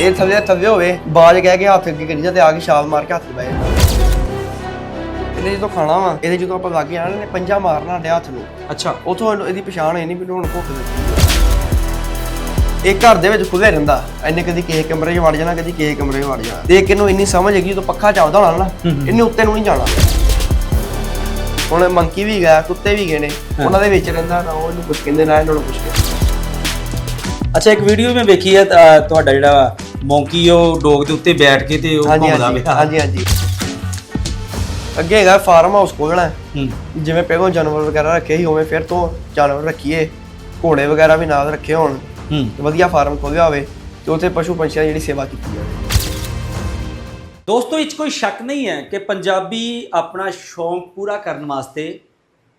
ਇਹ ਥੱਲੇ ਥੱਲੇ ਹੋਵੇ ਬਾਜ ਕਹਿ ਕੇ ਹੱਥ ਅੱਗੇ ਕਰੀ ਜਾ ਤੇ ਆ ਕੇ ਛਾਲ ਮਾਰ ਕੇ ਹੱਥ ਜਾਂਦਾ। ਇਹਨੇ ਜਦੋਂ ਖਾਣਾ ਵਾ ਇਹਦੇ ਜਦੋਂ ਆਪਾਂ ਲਾਗੇ ਆਣਾ ਨੇ ਪੰਜਾ ਮਾਰਨਾ ਸਾਡੇ ਹੱਥ ਨੂੰ। ਅੱਛਾ। ਉਥੋਂ ਇਹਦੀ ਪਛਾਣ ਹੈ ਨਹੀਂ ਵੀ ਹੁਣ ਭੁੱਖ ਲੱਗੀ ਇਹ ਘਰ ਦੇ ਵਿੱਚ ਖੁੱਲੇ ਰਹਿੰਦਾ। ਇਹਨੇ ਕਦੀ ਕਿਸੇ ਕਮਰੇ 'ਚ ਵੜ ਜਾਣਾ ਕਦੀ ਕਿਸੇ ਕਮਰੇ 'ਚ ਵੜ ਜਾਣਾ। ਤੇ ਕਿਨੂੰ ਇੰਨੀ ਸਮਝ ਹੈਗੀ ਜਦੋਂ ਪੱਖਾ ਚੱਲਦਾ ਹੋਣਾ ਨਾ ਇਹਨੇ ਉੱਤੇ ਨੂੰ ਨਹੀਂ ਜਾਣਾ। ਹੁਣ ਮੰਕੀ ਵੀ ਗਿਆ ਕੁੱਤੇ ਵੀ ਗਏ ਨੇ। ਉਹਨਾਂ ਦੇ ਵਿੱਚ ਰਹਿੰਦਾ ਨਾ ਉਹ ਇਹਨੂੰ ਕੁਝ ਕਹਿੰਦੇ ਨਾ ਇਹਨਾਂ ਨੂੰ ਕੁਝ ਕਹਿੰਦੇ। ਅੱਛਾ ਇੱਕ ਵੀਡੀਓ ਮੈਂ ਵੇਖੀ ਹੈ ਅ, ਤੁਹਾਡਾ ਜਿਹੜਾ ਮੌਂਕੀ ਉਹ ਡੋਗ ਦੇ ਉੱਤੇ ਬੈਠ ਕੇ ਤੇ ਉਹ ਹਾਂਜੀ ਘੁੰਮਦਾ ਹਾਂਜੀ ਪਿਆ। ਹਾਂਜੀ ਹਾਂਜੀ। ਅੱਗੇ ਹੈਗਾ ਫਾਰਮ ਹਾਊਸ ਖੋਲਣਾ ਹੈ। ਹੂੰ। ਜਿਵੇਂ ਪਹਿਲਾਂ ਜਾਨਵਰ ਵਗੈਰਾ ਰੱਖੇ ਸੀ ਉਵੇਂ ਫਿਰ ਤੋਂ ਜਾਨਵਰ ਰੱਖੀਏ। ਘੋੜੇ ਵਗੈਰਾ ਵੀ ਨਾਲ ਰੱਖੇ ਹੋਣ। ਹੂੰ। ਤੇ ਵਧੀਆ ਫਾਰਮ ਖੋਲਿਆ ਹੋਵੇ ਤੇ ਉੱਥੇ ਪਸ਼ੂ ਪੰਛੀਆਂ ਦੀ ਜਿਹੜੀ ਸੇਵਾ ਕੀਤੀ ਜਾਵੇ। ਦੋਸਤੋ ਇਹ 'ਚ ਕੋਈ ਸ਼ੱਕ ਨਹੀਂ ਹੈ ਕਿ ਪੰਜਾਬੀ ਆਪਣਾ ਸ਼ੌਂਕ ਪੂਰਾ ਕਰਨ ਵਾਸਤੇ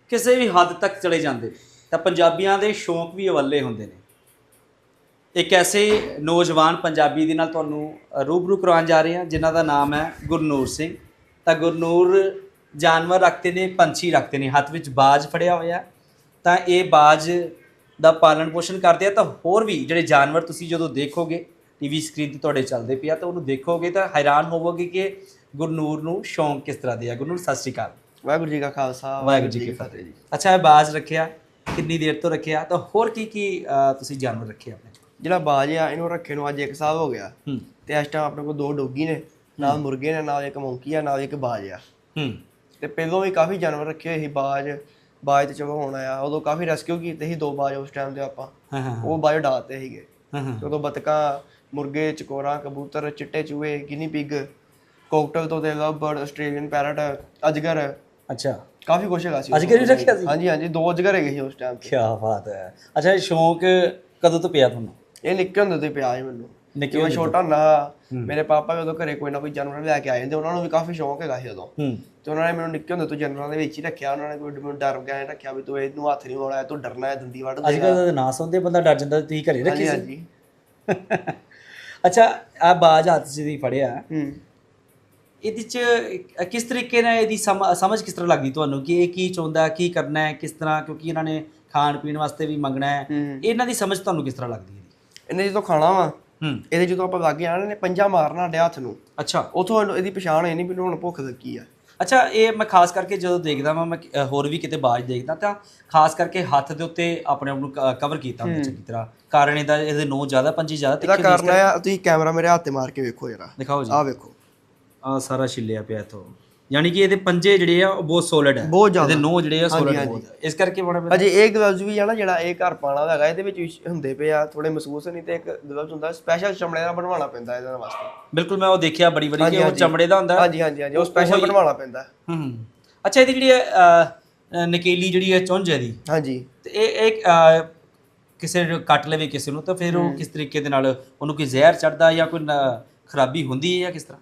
ਕਿਸੇ ਵੀ ਹੱਦ ਤੱਕ ਚਲੇ ਜਾਂਦੇ। ਨੇ। ਤਾਂ ਪੰਜਾਬੀਆਂ ਦੇ ਸ਼ੌਂਕ ਵੀ ਅਵੱਲੇ ਹੁੰਦੇ ਨੇ। ਇੱਕ ਐਸੇ ਨੌਜਵਾਨ ਪੰਜਾਬੀ ਦੇ ਨਾਲ ਤੁਹਾਨੂੰ ਰੂਬਰੂ ਕਰਵਾਉਣ ਜਾ ਰਹੇ ਹਾਂ ਜਿਨ੍ਹਾਂ ਦਾ ਨਾਮ ਹੈ ਗੁਰਨੂਰ ਸਿੰਘ। ਤਾਂ ਗੁਰਨੂਰ ਜਾਨਵਰ ਰੱਖਦੇ ਨੇ ਪੰਛੀ ਰੱਖਦੇ ਨੇ ਹੱਥ ਵਿੱਚ ਬਾਜ ਫੜਿਆ ਹੋਇਆ। ਤਾਂ ਇਹ ਬਾਜ ਦਾ ਪਾਲਣ ਪੋਸ਼ਣ ਕਰਦੇ ਆ ਤਾਂ ਹੋਰ ਵੀ ਜਿਹੜੇ ਜਾਨਵਰ ਤੁਸੀਂ ਜਦੋਂ ਦੇਖੋਗੇ ਟੀਵੀ ਸਕਰੀਨ ਤੇ ਤੁਹਾਡੇ ਚੱਲਦੇ ਪਿਆ ਤਾਂ ਉਹਨੂੰ ਦੇਖੋਗੇ ਤਾਂ ਹੈਰਾਨ ਹੋਵੋਗੇ ਕਿ ਗੁਰਨੂਰ ਨੂੰ ਸ਼ੌਂਕ ਕਿਸ ਤਰ੍ਹਾਂ ਦੇ ਆ। ਗੁਰਨੂਰ ਸਤਿ ਸ਼੍ਰੀ ਅਕਾਲ। ਵਾਹਿਗੁਰੂ ਜੀ ਕਾ ਖਾਲਸਾ ਵਾਹਿਗੁਰੂ ਜੀ ਕੀ ਫਤਿਹ ਜੀ। ਅੱਛਾ ਇਹ ਬਾਜ ਰੱਖਿਆ ਕਿੰਨੀ ਦੇਰ ਤੋਂ ਰੱਖਿਆ? ਤਾਂ ਹੋਰ ਕੀ ਕੀ ਤੁਸੀਂ ਜਾਨਵਰ ਰੱਖੇ ਆਪਣੇ ਜਿਹੜਾ ਬਾਜ ਆ ਇਹਨੂੰ ਰੱਖੇ ਨੂੰ ਅੱਜ 1 ਸਾਲ ਹੋ ਗਿਆ। ਤੇ ਇਸ ਟਾਈਮ ਆਪਣੇ ਕੋਲ ਦੋ ਡੋਗੀ ਨੇ ਨਾਲ ਮੁਰਗੇ ਨੇ ਨਾਲ ਇੱਕ ਮੌਂਕੀ ਆ ਨਾਲ ਇੱਕ ਬਾਜ ਆ। ਹੂੰ। ਤੇ ਪਹਿਲਾਂ ਵੀ ਕਾਫੀ ਜਾਨਵਰ ਰੱਖੇ ਹੋਏ ਸੀ ਬਾਜ। ਬਾਜ ਤੇ ਚਲੋ ਹੁਣ ਆਇਆ ਉਦੋਂ ਕਾਫੀ ਰੈਸਕਿਊ ਕੀਤੇ ਸੀ ਦੋ ਬਾਜ ਉਸ ਟਾਈਮ ਤੇ ਆਪਾਂ। ਉਹ ਬਾਜ ਡਾਤੇ ਸੀਗੇ। ਉਦੋਂ ਬਤਕਾਂ ਮੁਰਗੇ ਚਕੋਰਾ ਕਬੂਤਰ ਚਿੱਟੇ ਚੂਹੇ ਗਿਨੀ ਪਿਗ ਕੋਕਟਲ ਤੋਂ ਤੇ ਲਵ ਬਰਡ ਆਸਟ੍ਰੇਲੀਅਨ ਪੈਰਟ ਅਜਗਰ। ਅੱਛਾ। ਕਾਫੀ ਕੁਛ ਹੈਗਾ ਸੀ ਅਜਗਰ ਵੀ ਰੱਖਿਆ ਸੀ? ਹਾਂਜੀ ਹਾਂਜੀ ਦੋ ਅਜਗਰ ਹੈਗੇ ਸੀ ਉਸ ਟਾਈਮ ਤੇ। ਕੀ ਬਾਤ ਹੈ। ਅੱਛਾ ਇਹ ਸ਼ੌਂਕ ਕਦੋਂ ਤੋਂ ਪਿਆ ਤੁਹਾਨੂੰ? ਇਹ ਨਿੱਕੇ ਹੁੰਦੇ ਤੋਂ ਹੀ ਪਿਆ ਸੀ ਮੈਨੂੰ। ਨਿੱਕੇ ਜਦੋਂ ਛੋਟਾ ਹੁੰਦਾ ਮੇਰੇ ਪਾਪਾ ਵੀ ਉਦੋਂ ਘਰੇ ਕੋਈ ਨਾ ਕੋਈ ਜਾਨਵਰ ਲੈ ਕੇ ਆ ਜਾਂਦੇ ਉਹਨਾਂ ਨੂੰ ਵੀ ਕਾਫੀ ਸ਼ੌਂਕ ਹੈਗਾ ਸੀ ਉਦੋਂ। ਹੂੰ। ਤੇ ਉਹਨਾਂ ਨੇ ਮੈਨੂੰ ਨਿੱਕੇ ਹੁੰਦੇ ਤੋਂ ਜਾਨਵਰਾਂ ਦੇ ਵਿੱਚ ਹੀ ਰੱਖਿਆ ਉਹਨਾਂ ਨੇ ਕੋਈ ਮੈਨੂੰ ਡਰ ਗਿਆ ਰੱਖਿਆ ਵੀ ਤੂੰ ਇਹਨੂੰ ਹੱਥ ਨਹੀਂ ਲਾਉਣਾ ਤੂੰ ਡਰਨਾ ਹੈ ਦੰਦੀ ਵੱਢ ਅੱਜ ਦੇਗਾ ਕੱਲ੍ਹ ਦਾ ਨਾਂ ਸੁਣਦੇ ਬੰਦਾ ਡਰ ਜਾਂਦਾ ਤੁਸੀਂ ਘਰੇ ਰੱਖੀ ਸੀ। ਹਾਂਜੀ। ਅੱਛਾ ਆ ਬਾਜ ਹੱਥ 'ਚ ਦੀ ਫੜਿਆ। ਹੂੰ। ਇਹਦੇ 'ਚ ਕਿਸ ਤਰੀਕੇ ਨਾਲ ਇਹਦੀ ਸਮ- ਸਮਝ ਕਿਸ ਤਰ੍ਹਾਂ ਲੱਗਦੀ ਤੁਹਾਨੂੰ ਕਿ ਇਹ ਕੀ ਚਾਹੁੰਦਾ ਕੀ ਕਰਨਾ ਹੈ ਕਿਸ ਤਰ੍ਹਾਂ ਕਿਉਂਕਿ ਇਹਨਾਂ ਨੇ ਖਾਣ ਪੀਣ ਵਾਸਤੇ ਵੀ ਮੰਗਣਾ ਹੈ। ਹੂੰ। ਇਹਨਾਂ ਦੀ ਸਮਝ ਤੁਹਾਨੂੰ ਕਿਸ ਤਰ੍ਹਾਂ ਲੱਗਦੀ ਹੈ? ਇਹਨੇ ਜਦੋਂ ਖਾਣਾ ਵਾ ਹੂੰ। ਇਹਦੇ ਜਦੋਂ ਆਪਾਂ ਲਾਗੇ ਆਣਾ ਨੇ ਪੰਜਾ ਮਾਰਨਾ ਸਾਡੇ ਹੱਥ ਨੂੰ। ਅੱਛਾ। ਉਥੋਂ ਇਹਦੀ ਪਛਾਣ ਹੈ ਨਹੀਂ ਵੀ ਹੁਣ ਭੁੱਖ ਲੱਗੀ ਆ। ਅੱਛਾ ਇਹ ਮੈਂ ਖਾਸ ਕਰਕੇ ਜਦੋਂ ਦੇਖਦਾ ਵਾਂ ਮੈਂ ਹੋਰ ਵੀ ਕਿਤੇ ਬਾਜ ਦੇਖਦਾ ਤਾਂ ਖਾਸ ਕਰਕੇ ਹੱਥ ਦੇ ਉੱਤੇ ਆਪਣੇ ਆਪ ਨੂੰ ਕਵਰ ਕੀਤਾ ਹੁੰਦਾ ਚੰਗੀ ਤਰ੍ਹਾਂ। ਕਾਰਨ ਇਹਦਾ ਇਹਦੇ ਨੋ ਜ਼ਿਆਦਾ ਪੰਜੀ ਜ਼ਿਆਦਾ ਇਹਦਾ ਤਿੱਖੇ ਇਸ ਕਾਰਨ ਆ। ਤੁਸੀਂ ਕੈਮਰਾ ਮੇਰੇ ਹੱਥ ਤੇ ਮਾਰ ਕੇ ਵੇਖੋ ਜਰਾ। ਦਿਖਾਓ ਜੀ। ਆਹ ਵੇਖੋ। ਆ ਸਾਰਾ ਛਿੱਲਿਆ ਪਿਆ ਇਥੋਂ। ਯਾਨੀ ਕਿ ਇਹਦੇ ਪੰਜੇ ਜਿਹੜੇ ਆ ਉਹ ਬਹੁਤ ਸੋਲਿਡ ਹੈ ਬਹੁਤ ਜ਼ਿਆਦਾ। ਇਹਦੇ ਨੋ ਜਿਹੜੇ ਆ ਸੋਲਿਡ ਬਹੁਤ ਹੈ। ਇਸ ਕਰਕੇ ਬੜਾ ਅਜੇ ਇਹ ਗਲਵਜ਼ ਵੀ ਆ ਨਾ ਜਿਹੜਾ ਇਹ ਘਰ ਪਾਣਾ ਹੈਗਾ ਇਹਦੇ ਵਿੱਚ ਵੀ ਹੁੰਦੇ ਪਏ ਆ ਥੋੜੇ ਮਹਿਸੂਸ ਨਹੀਂ ਤੇ ਇੱਕ ਗਲਵਜ਼ ਹੁੰਦਾ ਸਪੈਸ਼ਲ ਚਮੜੇ ਦਾ ਬਣਵਾਉਣਾ ਪੈਂਦਾ ਇਹਦੇ ਵਾਸਤੇ। ਬਿਲਕੁਲ ਮੈਂ ਉਹ ਦੇਖਿਆ ਬੜੀ ਵਾਰੀ ਕਿ ਉਹ। ਚਮੜੇ ਦਾ ਹੁੰਦਾ। ਹਾਂਜੀ ਹਾਂਜੀ ਹਾਂਜੀ ਉਹ ਸਪੈਸ਼ਲ ਬਣਵਾਉਣਾ ਪੈਂਦਾ। ਹੂੰ ਹੂੰ। ਅੱਛਾ ਇਹਦੀ ਜਿਹੜੀ ਨਕੇਲੀ ਜਿਹੜੀ ਹੈ ਚੁੰਝ ਹੈ ਦੀ ਹਾਂਜੀ। ਤੇ ਇਹ ਇੱਕ ਕਿਸੇ ਨੂੰ ਕੱਟ ਲਵੇ ਕਿਸੇ ਨੂੰ ਤਾਂ ਫਿਰ ਉਹ ਕਿਸ ਤਰੀਕੇ ਦੇ ਨਾਲ ਉਹਨੂੰ ਕੋਈ ਜ਼ਹਿਰ ਚੜਦਾ ਜਾਂ ਕੋਈ ਖਰਾਬੀ ਹੁੰਦੀ ਹੈ ਜਾਂ ਕਿਸ ਤਰ੍ਹਾਂ?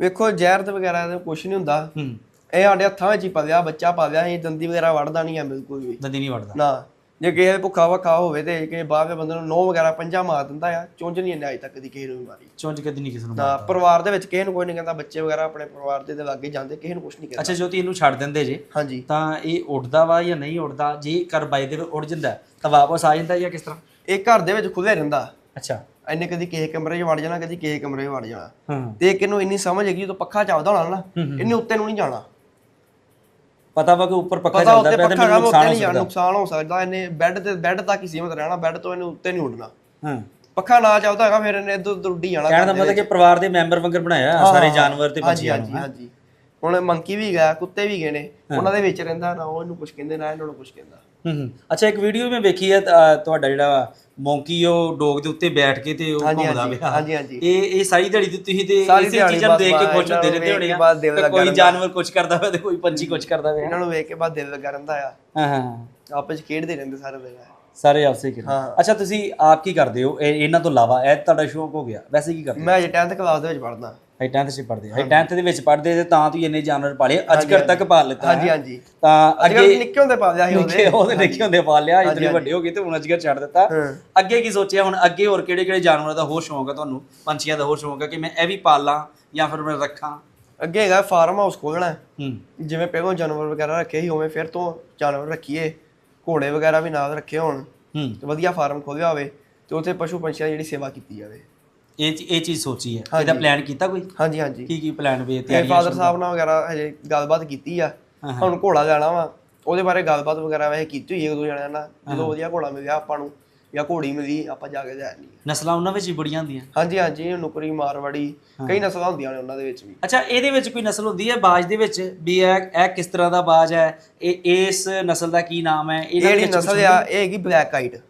ਵੇਖੋ ਜ਼ਹਿਰ ਤੇ ਵਗੈਰਾ ਦਾ ਕੁਝ ਨਹੀਂ ਹੁੰਦਾ। ਹੂੰ। ਇਹ ਸਾਡੇ ਹੱਥਾਂ ਵਿੱਚ ਹੀ ਪਲਿਆ ਬੱਚਾ ਪਾਲਿਆ ਇਹ ਦੰਦੀ ਵਗੈਰਾ ਵੜਦਾ ਨਹੀਂ ਆ ਬਿਲਕੁਲ ਵੀ। ਦੰਦੀ ਨਹੀਂ ਵੜਦਾ ਨਾ ਜੇ ਕਿਸੇ ਭੁੱਖਾ ਵਖਾ ਹੋਵੇ ਤੇ ਕਿਸੇ ਬਾਹਰ ਦੇ ਬੰਦੇ ਨੂੰ ਨੋ ਵਗੈਰਾ ਪੰਜਾ ਮਾਰ ਦਿੰਦਾ ਆ ਚੁੰਝ ਨਹੀਂ ਇਹਨੇ ਅਜੇ ਤੱਕ ਕਦੀ ਕਿਸੇ ਨੂੰ ਵੀ ਮਾਰੀ। ਚੁੰਝ ਕਦੀ ਨਹੀਂ ਕਿਸੇ ਨੂੰ ਨਾ ਪਰਿਵਾਰ ਦੇ ਵਿੱਚ ਕਿਸੇ ਨੂੰ ਕੋਈ ਨਹੀਂ ਕਹਿੰਦਾ ਬੱਚੇ ਵਗੈਰਾ ਆਪਣੇ ਪਰਿਵਾਰ ਦੇ ਦੇ ਲਾਗੇ ਜਾਂਦੇ ਕਿਸੇ ਨੂੰ ਕੁਝ ਨਹੀਂ ਕਹਿੰਦਾ। ਅੱਛਾ ਜੋਤੀ ਇਹਨੂੰ ਛੱਡ ਦਿੰਦੇ ਜੇ ਹਾਂਜੀ। ਤਾਂ ਇਹ ਉੱਡਦਾ ਵਾ ਜਾਂ ਨਹੀਂ ਉੱਡਦਾ? ਜੇ ਕਰ ਬਾਈ ਦੇ ਉੱਡ ਜਾਂਦਾ ਹੈ, ਤਾਂ ਵਾਪਸ ਆ ਜਾਂਦਾ ਜਾਂ ਕਿਸ ਤਰ੍ਹਾਂ? ਇਹ ਘਰ ਦੇ ਵਿੱਚ ਖੁੱਲੇ ਰਹਿੰਦਾ। ਅੱਛਾ। ਇਹਨੇ ਕਦੀ ਕਿਸੇ ਕਮਰੇ 'ਚ ਵੜ ਜਾਣਾ ਕਦੀ ਕਿਸੇ ਕਮਰੇ 'ਚ ਵੜ ਜਾਣਾ। ਤੇ ਕਿਨੂੰ ਇੰਨੀ ਸਮਝ ਹੈਗੀ ਜਦੋਂ ਪੱਖਾ ਚੱਲਦਾ ਹੋਣਾ ਨਾ ਇਹਨੇ ਉੱਤੇ ਨੂੰ ਨਹੀਂ ਜਾਣਾ। ਪਤਾ ਵਾ ਕਿ ਉੱਪਰ ਪੱਖਾ ਚੱਲਦਾ ਪਿਆ ਤੇ ਮੈਨੂੰ ਨੁਕਸਾਨ ਹੋ ਸਕਦਾ। ਨੁਕਸਾਨ ਹੋ ਸਕਦਾ ਇਹਨੇ ਬੈੱਡ ਤੇ ਬੈੱਡ ਤੱਕ ਹੀ ਸੀਮਤ ਰਹਿਣਾ ਬੈੱਡ ਤੋਂ ਇਹਨੇ ਉੱਤੇ ਨਹੀਂ ਉੱਡਣਾ। ਹਾਂ। ਪੱਖਾ ਨਾ ਚੱਲਦਾ ਹੈਗਾ ਫਿਰ ਇਹਨੇ ਇੱਧਰ ਉੱਧਰ ਉੱਡੀ ਜਾਣਾ ਕਹਿਣ ਦਾ ਮਤਲਬ ਕਿ ਪਰਿਵਾਰ ਦੇ ਮੈਂਬਰ ਵਾਂਗਰ ਬਣਾਇਆ ਸਾਰੇ ਜਾਨਵਰ ਤੇ ਪੰਛੀਆਂ ਹਾਂਜੀ ਹਾਂਜੀ। ਹੁਣ ਮੰਕੀ ਵੀ ਗਿਆ ਕੁੱਤੇ ਵੀ ਗਏ ਨੇ ਉਹਨਾਂ ਦੇ ਵਿੱਚ ਰਹਿੰਦਾ ਨਾ ਉਹ ਇਹਨੂੰ ਕੁਝ ਕਹਿੰਦੇ ਨਾ ਇਹਨਾਂ ਨੂੰ ਕੁਝ ਕਹਿੰਦਾ। ਹੂੰ ਹੂੰ। ਅੱਛਾ ਇੱਕ ਵੀਡੀਓ ਮੈਂ ਵੇਖੀ ਹੈ ਤੁਹਾਡਾ ਜਿਹੜਾ ਮੌਂਕੀ ਉਹ ਡੋਗ ਦੇ ਉੱਤੇ ਬੈਠ ਕੇ ਤੇ ਉਹ ਘੁੰਮਦਾ ਪਿਆ। ਹਾਂਜੀ, ਹਾਂਜੀ। ਇਹ ਇਹ ਸਾਰੀ ਦਿਹਾੜੀ ਤੇ ਤੁਸੀਂ ਤੇ ਇਸੇ ਚੀਜ਼ਾਂ ਨੂੰ ਦੇਖ ਕੇ ਖੁਸ਼ ਹੁੰਦੇ ਰਹਿੰਦੇ ਹੋਣੇ ਆ। ਕੋਈ। ਜਾਨਵਰ ਕੁਝ ਕਰਦਾ ਹੋਇਆ ਤੇ ਕੋਈ ਪੰਛੀ ਕੁਝ ਕਰਦਾ ਹੋਇਆ ਇਹਨਾਂ ਨੂੰ ਵੇਖ ਕੇ ਬਾਅਦ ਦਿਲ ਲੱਗਾ ਰਹਿੰਦਾ ਆ। ਹਾਂ ਹਾਂ ਆਪਸ ਵਿੱਚ ਖੇਡਦੇ ਰਹਿੰਦੇ ਸਾਰੇ ਦਿਨ। ਸਾਰੇ ਆਪਸੇ ਹਾਂ। ਅੱਛਾ ਤੁਸੀਂ ਆਪ ਕੀ ਕਰਦੇ ਹੋ? ਇਹ- ਇਹਨਾਂ ਤੋਂ ਇਲਾਵਾ ਇਹ ਤੁਹਾਡਾ ਸ਼ੌਕ ਹੋ ਗਿਆ। ਵੈਸੇ ਕੀ ਕਰਦੇ ਮੈਂ ਅਜੇ 10th ਕਲਾਸ ਦੇ ਵਿੱਚ ਪੜ੍ਹਦਾ। ਹੈ 10th ਚ ਪੜਦੇ ਹੈ। 10th ਦੇ ਵਿੱਚ ਪੜਦੇ ਤੇ ਤਾਂ ਤੁਸੀਂ ਇੰਨੇ ਜਾਨਵਰ ਪਾਲੇ। ਅੱਜ ਤੱਕ ਪਾਲ ਲਿੱਤਾ। ਹਾਂਜੀ। ਹਾਂਜੀ। ਤਾਂ ਅੱਗੇ ਨਿੱਕੇ ਹੁੰਦੇ ਪਾਲਿਆ ਸੀ ਉਹਦੇ ਉਹਦੇ ਨਿੱਕੇ ਹੁੰਦੇ ਪਾਲ ਲਿਆ ਇਤਨੇ ਵੱਡੇ ਹੋ ਗਏ ਤੇ ਹੁਣ ਅਜਗਰ ਛੱਡ ਦਿੱਤਾ। ਅੱਗੇ ਕੀ ਸੋਚਿਆ? ਹੁਣ ਅੱਗੇ ਹੋਰ ਕਿਹੜੇ ਕਿਹੜੇ ਜਾਨਵਰਾਂ ਦਾ ਹੋਰ ਸ਼ੌਂਕ ਹੈ ਤੁਹਾਨੂੰ? ਪੰਛੀਆਂ ਦਾ ਹੋਰ ਸ਼ੌਂਕ ਹੈ ਕਿ ਮੈਂ ਇਹ ਵੀ ਪਾਲਾਂ ਜਾਂ ਫਿਰ ਮੈਂ ਰੱਖਾਂ? ਅੱਗੇ ਹੈਗਾ ਫਾਰਮ ਹਾਊਸ ਖੋਲਣਾ ਜਿਵੇਂ ਪਹਿਲਾਂ ਜਾਨਵਰ ਵਗੈਰਾ ਰੱਖੇ ਸੀ ਉਵੇਂ ਫਿਰ ਤੋਂ ਜਾਨਵਰ ਰੱਖੀਏ। ਘੋੜੇ ਵਗੈਰਾ ਵੀ ਨਾਲ ਰੱਖੇ ਹੋਣ। ਹੂੰ। ਤੇ ਵਧੀਆ ਫਾਰਮ ਖੋਲਿਆ ਹੋਵੇ ਤੇ ਉੱਥੇ ਪਸ਼ੂ ਪੰਛੀਆਂ ਦੀ ਜਿਹੜੀ ਸੇਵਾ ਕੀਤੀ ਜਾਵੇ। ਇਹ ਇਹ ਚੀਜ਼ ਸੋਚੀ ਹੈ। ਇਹਦਾ ਪਲਾਨ ਕੀਤਾ ਕੋਈ? ਹਾਂਜੀ ਹਾਂਜੀ। ਕੀ ਕੀ ਪਲਾਨ ਵੇ ਤਿਆਰੀ ਫਾਦਰ ਸਾਹਿਬ ਨਾਲ ਵਗੈਰਾ ਹਜੇ ਗੱਲਬਾਤ ਕੀਤੀ ਆ। ਹੁਣ ਘੋੜਾ ਲੈਣਾ ਵਾ। ਉਹਦੇ ਬਾਰੇ ਗੱਲਬਾਤ ਵਗੈਰਾ ਵੈਸੇ ਕੀਤੀ ਹੋਈ ਹੈ ਇੱਕ ਦੋ ਜਣਿਆਂ ਨਾਲ। ਜਦੋਂ ਵਧੀਆ ਘੋੜਾ ਮਿਲ ਗਿਆ ਆਪਾਂ ਨੂੰ ਜਾਂ ਘੋੜੀ ਮਿਲੀ ਆਪਾਂ ਜਾ ਕੇ ਲੈ ਲਈ ਨਸਲਾਂ ਉਹਨਾਂ ਵਿੱਚ ਹੀ ਬੜੀਆਂ ਹੁੰਦੀਆਂ? ਹਾਂਜੀ ਹਾਂਜੀ। ਨੁਕਰੀ ਮਾਰਵਾੜੀ ਕਈ ਨਸਲਾਂ ਹੁੰਦੀਆਂ ਨੇ ਉਹਨਾਂ ਦੇ ਵਿੱਚ ਵੀ। ਅੱਛਾ ਇਹਦੇ ਵਿੱਚ ਕੋਈ ਨਸਲ ਹੁੰਦੀ ਹੈ ਬਾਜ ਦੇ ਵਿੱਚ? ਵੀ ਇਹ ਇਹ ਕਿਸ ਤਰ੍ਹਾਂ ਦਾ ਬਾਜ ਹੈ? ਇਹ ਇਸ ਨਸਲ ਦਾ ਕੀ ਨਾਮ ਹੈ? ਇਹ ਇਹਦੇ ਨਸਲ ਆ ਇਹ ਹੈਗੀ ਬਲੈਕ ਆਈਟ ਹੂੰ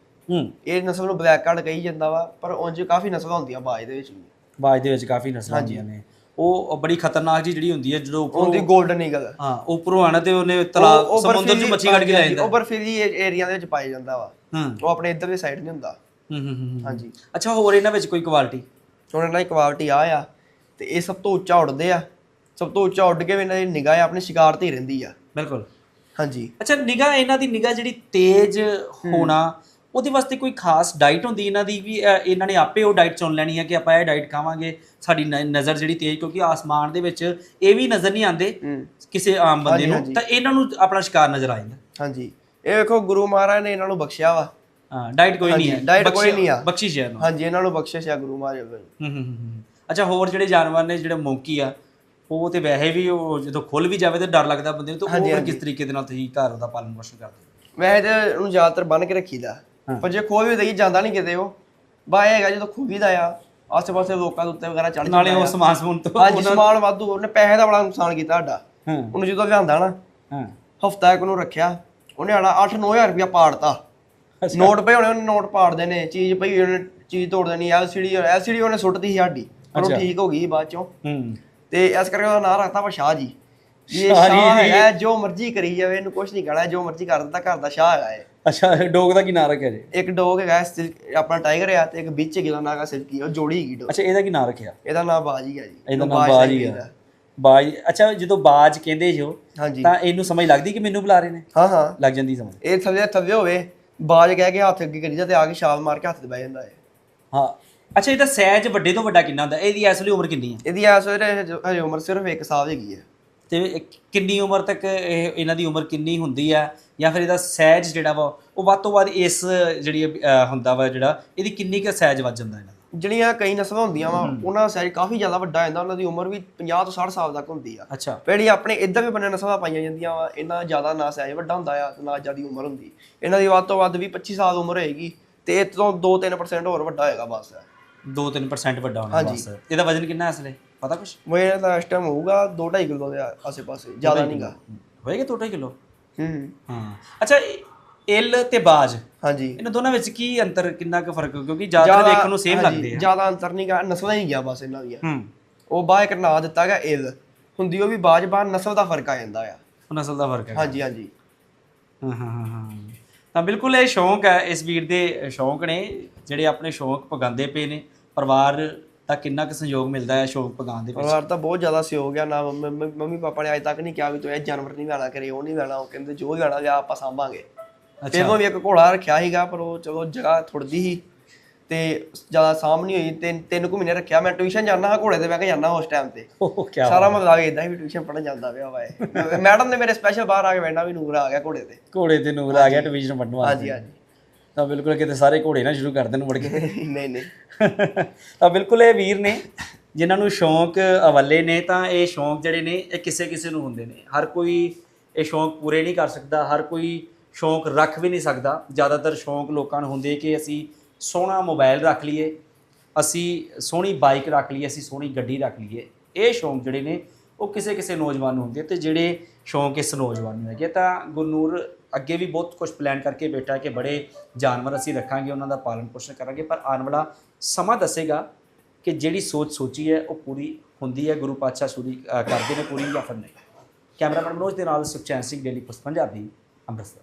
ਇਹ ਨਸਲ ਨੂੰ ਬਲੈਕ ਕਾਰਡ ਕਹੀ ਜਾਂਦਾ ਵਾ ਪਰ ਉਂਝ ਕਾਫੀ ਨਸਲਾਂ ਹੁੰਦੀਆਂ ਬਾਜ ਦੇ ਵਿੱਚ ਵੀ। ਬਾਜ ਦੇ ਵਿੱਚ ਕਾਫੀ ਨਸਲਾਂ ਹੁੰਦੀਆਂ ਨੇ। ਉਹ ਬੜੀ ਖਤਰਨਾਕ ਜੀ ਜਿਹੜੀ ਹੁੰਦੀ ਹੈ ਜਦੋਂ ਉੱਪਰੋਂ ਉਹਦੀ 골ਡਨ ਈਗਲ ਹਾਂ ਉੱਪਰੋਂ ਆਣਾ ਤੇ ਉਹਨੇ ਤਲਾਬ ਸਮੁੰਦਰ ਚ ਮੱਛੀ ਕੱਢ ਕੇ ਲੈ ਜਾਂਦਾ। ਉਹ ਬਰਫੀਲੀ ਏਰੀਆ ਦੇ ਵਿੱਚ ਪਾਇਆ ਜਾਂਦਾ ਵਾ। ਉਹ ਆਪਣੇ ਇੱਧਰ ਦੀ ਸਾਈਡ ਨਹੀਂ ਹੁੰਦਾ। ਹੂੰ ਹੂੰ, ਹੂੰ ਹੂੰ। ਹਾਂਜੀ। ਅੱਛਾ ਹੋਰ ਇਹਨਾਂ ਵਿੱਚ ਕੋਈ ਕੁਆਲਿਟੀ ਹੁਣ ਇਹਨਾਂ ਦੀ ਕੁਆਲਿਟੀ ਆ ਆ ਤੇ ਇਹ ਸਭ ਤੋਂ ਉੱਚਾ ਉੱਡਦੇ ਆ। ਸਭ ਤੋਂ ਉੱਚਾ ਉੱਡ ਕੇ ਵੀ ਇਹਨਾਂ ਦੀ ਨਿਗਾਹ ਆਪਣੇ ਸ਼ਿਕਾਰ ਤੇ ਹੀ ਰਹਿੰਦੀ ਆ। ਬਿਲਕੁਲ। ਹਾਂਜੀ। ਅੱਛਾ ਨਿਗਾਹ ਇਹਨਾਂ ਦੀ ਨਿਗਾਹ ਜਿਹੜੀ ਤੇਜ਼ ਹੋਣਾ ਉਹਦੇ ਵਾਸਤੇ ਕੋਈ ਖਾਸ ਡਾਈਟ ਹੁੰਦੀ ਇਹਨਾਂ ਦੀ ਵੀ ਅ, ਇਹਨਾਂ ਨੇ ਆਪੇ ਉਹ ਡਾਈਟ ਚੁਣ ਲੈਣੀ ਹੈ ਕਿ ਆਪਾਂ ਇਹ ਡਾਈਟ ਖਾਵਾਂਗੇ ਸਾਡੀ ਨ- ਨਜ਼ਰ ਜਿਹੜੀ ਤੇਜ਼ ਕਿਉਂਕਿ ਆਸਮਾਨ ਦੇ ਵਿੱਚ ਇਹ ਵੀ ਨਜ਼ਰ ਨਹੀਂ ਆਉਂਦੇ ਕਿਸੇ ਆਮ ਬੰਦੇ ਨੂੰ ਹਾਂਜੀ। ਤਾਂ ਇਹਨਾਂ ਨੂੰ ਆਪਣਾ ਸ਼ਿਕਾਰ ਨਜ਼ਰ ਆ ਜਾਂਦਾ ਹਾਂਜੀ। ਇਹ ਵੇਖੋ ਗੁਰੂ ਮਹਾਰਾਜ ਨੇ ਇਹਨਾਂ ਨੂੰ ਬਖਸ਼ਿਆ ਵਾ। ਹਾਂ ਡਾਈਟ ਕੋਈ ਨਹੀਂ ਹੈ। ਹਾਂਜੀ, diet ਕੋਈ ਬਖਸ਼ਿਸ਼- ਨਹੀਂ ਆ। ਬਖਸ਼ਿਸ਼ ਹੈ ਇਹਨੂੰ। ਹਾਂਜੀ ਇਹਨਾਂ ਨੂੰ ਬਖਸ਼ਿਸ਼ ਆ ਗੁਰੂ ਮਹਾਰਾਜ ਵੱਲੋਂ। ਹੂੰ ਹੂੰ ਹੂੰ, ਹੂੰ। ਅੱਛਾ ਹੋਰ ਜਿਹੜੇ ਜਾਨਵਰ ਨੇ ਜਿਹੜੇ ਮੌਂਕੀ ਆ ਉਹ ਤੇ ਵੈਸੇ ਵੀ ਉਹ ਜਦੋਂ ਖੁੱਲ ਵੀ ਜਾਵੇ ਤੇ ਡਰ ਲੱਗਦਾ ਬੰਦੇ ਨੂੰ ਤਾਂ ਉਹ ਫਿਰ ਕਿਸ ਤਰੀਕੇ ਦੇ ਨਾਲ ਤੁਸੀਂ ਘਰ ਉਹਦਾ ਪਾਲਣ ਪੋਸ਼ਣ ਕਰਦੇ ਹੋ? ਵੈਸੇ ਤੇ ਉਹਨੂੰ ਜ਼ਿਆਦਾਤਰ ਬੰਨ ਕੇ ਰੱਖੀਦਾ। ਪਰ ਜੇ ਖੋਲ ਵੀ ਦਈ ਜਾਂਦਾ ਨਹੀਂ ਕਿਤੇ ਉਹ। ਬਾ ਇਹ ਹੈਗਾ ਜਦੋਂ ਖੁੱਲੀਦਾ ਆ ਆਸੇ ਪਾਸੇ ਲੋਕਾਂ ਦੇ ਉੱਤੇ ਵਗੈਰਾ ਚੜ ਨਾਲੇ ਉਹ ਸਮਾਨ ਸਮੂਨ ਤੋਂ ਹਾਂਜੀ ਸਮਾਨ ਵਾਧੂ ਉਹਨੇ ਪੈਸੇ ਦਾ ਬੜਾ ਨੁਕਸਾਨ ਕੀਤਾ ਸਾਡਾ। ਹਾਂ। ਉਹਨੂੰ ਜਦੋਂ ਲਿਆਂਦਾ ਨਾ ਹਾਂ। ਹਫਤਾ ਇੱਕ ਨੂੰ ਰੱਖਿਆ। ਉਹਨੇ ਆਣਾ 8-9000 ਰੁਪਇਆ ਪਾੜਤਾ। ਨੋਟ ਪਏ ਹੋਣੇ ਉਹਨੇ ਨੋਟ ਪਾੜ ਦੇਣੇ ਚੀਜ਼ ਪਈ ਉਹਨੇ ਚੀਜ਼ ਤੋੜ ਦੇਣੀ ਐਲਸੀਡੀ ਐਲਸੀਡੀ ਉਹਨੇ ਸੁੱਟਦੀ ਸੀ ਸਾਡੀ। ਪਰ ਉਹ ਠੀਕ ਹੋ ਗਈ ਬਾਅਦ ਚੋਂ। ਹੂੰ। ਤੇ ਇਸ ਕਰਕੇ ਉਹਦਾ ਨਾਂ ਰੱਖਤਾ ਵਾ ਸ਼ਾਹ ਜੀ। ਇਹ ਸ਼ਾਹ ਹੈ ਜੋ ਮਰਜ਼ੀ ਕਰੀ ਜਾਵੇ ਇਹਨੂੰ ਕੁਝ ਨਹੀਂ ਕਹਿਣਾ ਜੋ ਮਰਜ਼ੀ ਕਰ ਦਿੰਦਾ ਘਰ ਦਾ ਸ਼ਾਹ ਇਹ। ਅੱਛਾ ਡੋਗ ਦਾ ਕੀ ਨਾਂ ਰੱਖਿਆ ਜੀ? ਇੱਕ ਡੋਗ ਹੈਗਾ ਸਿਲਕ- ਆਪਣਾ ਟਾਈਗਰ ਆ ਤੇ ਇੱਕ ਵਿੱਚ ਗਿਲਾ ਨਾਗਾ ਸਿਲਕੀ ਉਹ ਜੋੜੀ ਹੈਗੀ ਡੋਗ। ਅੱਛਾ ਇਹਦਾ ਕੀ ਨਾਂ ਰੱਖਿਆ? ਇਹਦਾ ਨਾਮ ਬਾਜੀ ਹੈ ਜੀ। ਇਹਦਾ ਨਾਮ ਬਾਜ। ਆ। ਬਾਜ ਅੱਛਾ ਜਦੋਂ ਬਾਜ ਕਹਿੰਦੇ ਜੋ ਤਾਂ ਇਹਨੂੰ ਸਮਝ ਲੱਗਦੀ ਕਿ ਮੈਨੂੰ ਬੁਲਾ ਰਹੇ ਨੇ? ਹਾਂ ਹਾਂ। ਲੱਗ ਜਾਂਦੀ ਸਮਝ। ਇਹ ਥੱਲੇ ਥੱਲੇ ਹੋਵੇ ਬਾਜ ਕਹਿ ਕੇ ਹੱਥ ਅੱਗੇ ਕਰੀ ਜਾ ਤੇ ਆ ਕੇ ਛਾਲ ਮਾਰ ਕੇ ਹੱਥ ਤੇ ਬਹਿ ਜਾਂਦਾ ਹੈ ਹਾਂ। ਅੱਛਾ ਇਹਦਾ ਸਹਿਜ ਵੱਡੇ ਤੋਂ ਵੱਡਾ ਕਿੰਨਾ ਹੁੰਦਾ? ਇਹਦੀ ਇਸ ਵੇਲੇ ਉਮਰ ਕਿੰਨੀ ਹੈ ਇਹਦੀ ਇਸ ਵੇਲੇ ਹਜੇ ਉਮਰ ਸਿਰਫ 1 ਸਾਲ ਹੈਗੀ ਹੈ ਤੇ ਕਿੰਨੀ ਉਮਰ ਤੱਕ ਇਹ ਇਹਨਾਂ ਦੀ ਉਮਰ ਕਿੰਨੀ ਹੁੰਦੀ ਹੈ ਜਾਂ ਫਿਰ ਇਹਦਾ ਸਹਿਜ ਜਿਹੜਾ ਵਾ ਉਹ ਵੱਧ ਤੋਂ ਵੱਧ ਇਸ ਜਿਹੜੀ ਹੁੰਦਾ ਵਾ ਜਿਹੜਾ ਇਹਦੀ ਕਿੰਨੀ ਕੁ ਸਹਿਜ ਵੱਜ ਜਾਂਦਾ ਇਹਨਾਂ ਦਾ? ਜਿਹੜੀਆਂ ਕਈ ਨਸਲਾਂ ਹੁੰਦੀਆਂ ਵਾ ਉਹਨਾਂ ਦਾ ਸਾਈਜ਼ ਕਾਫੀ ਜ਼ਿਆਦਾ ਵੱਡਾ ਜਾਂਦਾ ਉਹਨਾਂ ਦੀ ਉਮਰ ਵੀ 50 ਤੋਂ 60 ਸਾਲ ਤੱਕ ਹੁੰਦੀ ਆ। ਅੱਛਾ। ਜਿਹੜੀ ਆਪਣੇ ਇੱਧਰ ਵੀ ਬੰਨੇ ਨਸਲਾਂ ਪਾਈਆਂ ਜਾਂਦੀਆਂ ਵਾ ਇਹਨਾਂ ਜ਼ਿਆਦਾ ਨਾ ਸਾਈਜ਼ ਵੱਡਾ ਹੁੰਦਾ ਆ ਨਾ ਜ਼ਿਆਦੀ ਉਮਰ ਹੁੰਦੀ। ਇਹਨਾਂ ਦੀ ਵੱਧ ਤੋਂ ਵੱਧ ਵੀ 25 ਸਾਲ ਉਮਰ ਹੋਏਗੀ ਤੇ ਇਹ ਤੋਂ 2-3% ਹੋਰ ਵੱਡਾ ਹੋਏਗਾ ਬਸ। 2-3% ਵੱਡਾ ਹੋਣਾ ਬਸ। ਇਹਦਾ ਵਜ਼ਨ ਕਿੰਨਾ ਇਸ ਵੇਲੇ? ਪਤਾ ਕੁਛ? ਮੇਰੇ ਦਾ ਇਸ ਟਾਈਮ ਹੋਊਗਾ 2.5 ਕਿਲੋ ਦੇ ਆਸੇ ਪਾਸੇ ਜ਼ਿਆਦਾ ਨਹੀਂਗਾ ਹੋਏਗਾ 2.5 ਕਿਲੋ? ਹੂੰ। ਹਾਂ। ਅੱਛਾ ਇਲ ਤੇ ਬਾਜ। ਹਾਂਜੀ। ਇਹਨਾਂ ਦੋਨਾਂ ਵਿੱਚ ਕੀ ਅੰਤਰ ਕਿੰਨਾ ਕੁ ਫ਼ਰਕ? ਕਿਉਂਕਿ ਜ਼ਿਆਦਾ ਦੇਖਣ ਨੂੰ ਸੇਮ ਲੱਗਦੇ ਆ। ਜ਼ਿਆਦਾ ਅੰਤਰ ਨਹੀਂਗਾ ਨਸਲਾਂ ਹੀ ਗਿਆ ਬਸ ਇਹਨਾਂ ਦੀਆਂ। ਹੂੰ। ਉਹ ਬਾਹ ਇੱਕ ਨਾਂ ਦਿੱਤਾ ਗਿਆ ਇਲ। ਹੁੰਦੀ ਉਹ ਵੀ ਬਾਜ ਬਾਹ ਨਸਲ ਦਾ ਫ਼ਰਕ ਆ ਜਾਂਦਾ ਆ। ਉਹ ਨਸਲ ਦਾ ਫ਼ਰਕ ਹੈ ਹਾਂਜੀ ਹਾਂਜੀ। ਹਾਂ ਹਾਂ ਹਾਂ ਹਾਂ। ਤਾਂ ਬਿਲਕੁਲ ਇਹ ਸ਼ੌਂਕ ਹੈ ਇਸ ਵੀਰ ਦੇ ਸ਼ੌਂਕ ਨੇ ਜਿਹੜੇ ਆਪਣੇ ਸ਼ੌਂਕ ਪਗਾਉਂਦੇ ਪਏ ਨੇ। ਪਰਿਵਾਰ ਦਾ ਕਿੰਨਾ ਕੁ ਸਹਿਯੋਗ ਮਿਲਦਾ ਹੈ ਸ਼ੌਂਕ ਪਗਾਉਣ ਦੇ ਵਿੱਚ? ਪਰਿਵਾਰ ਤਾਂ ਬਹੁਤ ਜ਼ਿਆਦਾ ਸਹਿਯੋਗ ਆ ਨਾ ਮੰਮੀ ਮੰਮੀ- ਮੰਮੀ ਪਾਪਾ ਨੇ ਅਜੇ ਤੱਕ ਨਹੀਂ ਕਿਹਾ ਵੀ ਤੂੰ ਇਹ ਜਾਨਵਰ ਨਹੀਂ ਲੈਣਾ ਕਰੇ ਉਹ ਨਹੀਂ ਲੈਣਾ ਉਹ ਕਹਿੰਦੇ ਜੋ ਲੈਣਾ ਲਿਆ ਆਪਾਂ ਸਾਂਭਾਂਗੇ। ਤੇ ਉਹ ਵੀ ਇੱਕ ਘੋੜਾ ਰੱਖਿਆ ਸੀਗਾ ਪਰ ਉਹ ਚਲੋ ਜਗ੍ਹਾ ਥੋੜਦੀ ਸੀ ਤੇ ਜ਼ਿਆਦਾ ਸਾਂਭ ਨਹੀਂ ਹੋਈ ਤਿੰਨ ਤਿੰਨ ਕੁ ਮਹੀਨੇ ਰੱਖਿਆ। ਮੈਂ ਟਿਊਸ਼ਨ ਜਾਂਦਾ ਹਾਂ ਘੋੜੇ ਤੇ ਬਹਿ ਕੇ ਜਾਂਦਾ ਉਸ ਟਾਈਮ ਤੇ। ਉਹ ਕੀ ਸਾਰਾ ਮਤਲਬ ਇਦਾਂ ਹੀ ਵੀ ਟਿਊਸ਼ਨ ਪੜਨ ਜਾਂਦਾ ਪਿਆ ਵਾ ਇਹ। ਮੈਡਮ ਨੇ ਮੇਰੇ ਸਪੈਸ਼ਲ ਬਾਹਰ ਆ ਕੇ ਬੈਠਣਾ ਵੀ ਨੂਰ ਆ ਗਿਆ ਘੋੜੇ ਤੇ। ਘੋੜੇ ਤੇ ਨੂਰ ਆ ਗਿਆ ਪੜਨ ਵਾਸਤੇ। ਹਾਂਜੀ ਹਾਂਜੀ। ਤਾਂ ਬਿਲਕੁਲ ਕਿਤੇ ਸਾਰੇ ਘੋੜੇ ਨਾ ਸ਼ੁਰੂ ਕਰ ਦੇਣ ਮੁੜ ਕੇ। ਨਹੀਂ ਨਹੀਂ। ਤਾਂ ਬਿਲਕੁਲ ਇਹ ਵੀਰ ਨੇ ਜਿਨ੍ਹਾਂ ਨੂੰ ਸ਼ੌਂਕ ਅਵੱਲੇ ਨੇ ਤਾਂ ਇਹ ਸ਼ੌਂਕ ਜਿਹੜੇ ਨੇ ਇਹ ਕਿਸੇ ਕਿਸੇ ਨੂੰ ਹੁੰਦੇ ਨੇ। ਹਰ ਕੋਈ ਇਹ ਸ਼ੌਂਕ ਪੂਰੇ ਨਹੀਂ ਕਰ ਸਕਦਾ ਹਰ ਕੋਈ ਸ਼ੌਂਕ ਰੱਖ ਵੀ ਨਹੀਂ ਸਕਦਾ। ਜ਼ਿਆਦਾਤਰ ਸ਼ੌਂਕ ਲੋਕਾਂ ਨੂੰ ਹੁੰਦੇ ਕਿ ਅਸੀਂ ਸੋਹਣਾ ਮੋਬਾਈਲ ਰੱਖ ਲਈਏ ਅਸੀਂ ਸੋਹਣੀ ਬਾਈਕ ਰੱਖ ਲਈਏ ਅਸੀਂ ਸੋਹਣੀ ਗੱਡੀ ਰੱਖ ਲਈਏ। ਇਹ ਸ਼ੌਂਕ ਜਿਹੜੇ ਨੇ ਉਹ ਕਿਸੇ ਕਿਸੇ ਨੌਜਵਾਨ ਨੂੰ ਹੁੰਦੇ ਤੇ ਜਿਹੜੇ ਸ਼ੌਂਕ ਇਸ ਨੌਜਵਾਨ ਨੂੰ ਹੈਗੇ ਤਾਂ ਗੁਰਨੂਰ ਅੱਗੇ ਵੀ ਬਹੁਤ ਕੁਝ ਪਲਾਨ ਕਰਕੇ ਬੈਠਾ ਕਿ ਬੜੇ ਜਾਨਵਰ ਅਸੀਂ ਰੱਖਾਂਗੇ, ਉਹਨਾਂ ਦਾ ਪਾਲਣ ਪੋਸ਼ਣ ਕਰਾਂਗੇ। ਪਰ ਆਉਣ ਵਾਲਾ ਸਮਾਂ ਦੱਸੇਗਾ ਕਿ ਜਿਹੜੀ ਸੋਚ ਸੋਚੀ ਹੈ, ਉਹ ਪੂਰੀ ਹੁੰਦੀ ਹੈ, ਗੁਰੂ ਪਾਤਸ਼ਾਹ ਸੂਰੀ ਕਰਦੇ ਨੇ ਪੂਰੀ ਜਾਂ ਫਿਰ ਨਹੀਂ। ਕੈਮਰਾਮੈਨ ਮਨੋਜ ਦੇ ਨਾਲ ਸੁਖਚੈਨ ਸਿੰਘ, ਡੇਲੀ ਪੋਸਟ, ਪੰਜਾਬੀ ਅੰਮ੍ਰਿਤਸਰ।